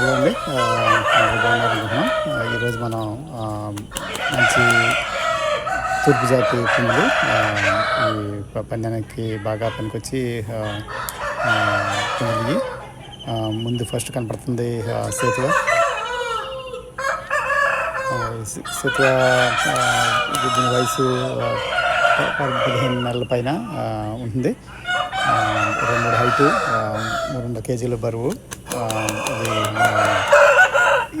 Hello అండి. అందరూ బాగున్నారనుకుంటున్నాం ఈరోజు మనం మంచి తూర్పు జాతి పుంజులు ఈ పందానికి బాగా పనికొచ్చి ఆ, పుంజులు ముందు ఫస్ట్ కనపడుతుంది ఆ, సేతువ. సేతువ దీని వయసు పదిహేను నెలల పైన ఉంటుంది. రెండు మూడు హైటు రెండు మూడు కేజీల బరువు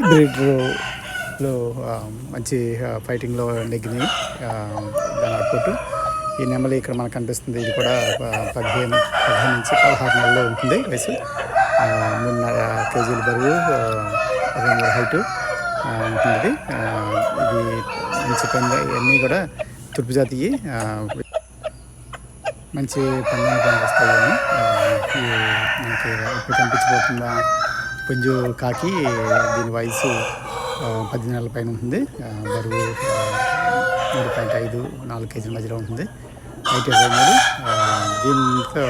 అది బ్రీడ్లో మంచి ఫైటింగ్లో నెగ్గినాయి దాని అవుట్పుట్ ఈ నెమలి ఇక్కడ మనకు కనిపిస్తుంది ఇది కూడా పదిహేను పదిహేను నుంచి పదహారు నెలల్లో ఉంటుంది వయసు మూడున్నర కేజీల బరువు రెండు మూడు హైటు ఉంటుంది ఇది. మంచి పని అన్నీ కూడా తూర్పు జాతీయ మంచి పందానికి వస్తాయి అని మనకి ఇప్పుడు కనిపించబోతుందా పుంజు కాకి దీని వయసు ఆ, పది నెలల పైన ఉంటుంది. బరువు మూడు పాయింట్ ఐదు నాలుగు కేజీల మధ్యలో ఉంటుంది. హైట్ ఇరవై మూడు. దీంతో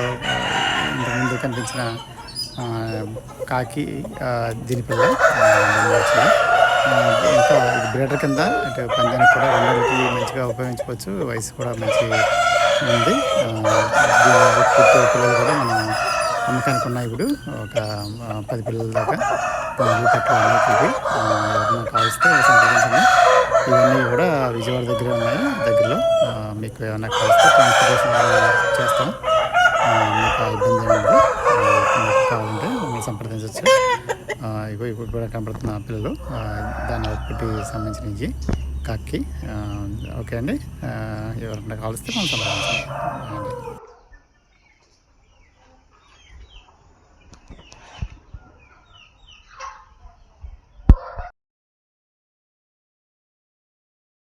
ఇంతకుముందు కనిపించిన కాకి దీని పిల్ల వచ్చింది ఇంకా బ్రేడర్ కింద అంటే పందానికి కూడా రెండింటికి మంచిగా ఉపయోగించుకోవచ్చు వయసు కూడా మంచి ఉంది. పిల్లలు కూడా మనం అమ్మకానికి ఉన్నాయి ఇప్పుడు ఒక పది పిల్లల దాకా పువ్వులు కట్టలు ఎవరైనా కావలిస్తే సంప్రదించండి ఇవన్నీ కూడా విజయవాడ దగ్గర ఉన్నాయి దగ్గరలో. మీకు ఏమైనా కావలిస్తే ట్రాన్స్పోర్టేషన్ చేస్తాం. మీకు ఇబ్బంది ఏమి మీకు కావాలంటే సంప్రదించవచ్చు. ఇగో ఇప్పుడు కూడా కనపడుతున్న పిల్లలు. దాని అవుట్పుట్కి సంబంధించి కాకి. ఆ, ఓకే అండి. ఎవరన్నా ఎవరైనా కావలిస్తే మనం సంప్రదించండి.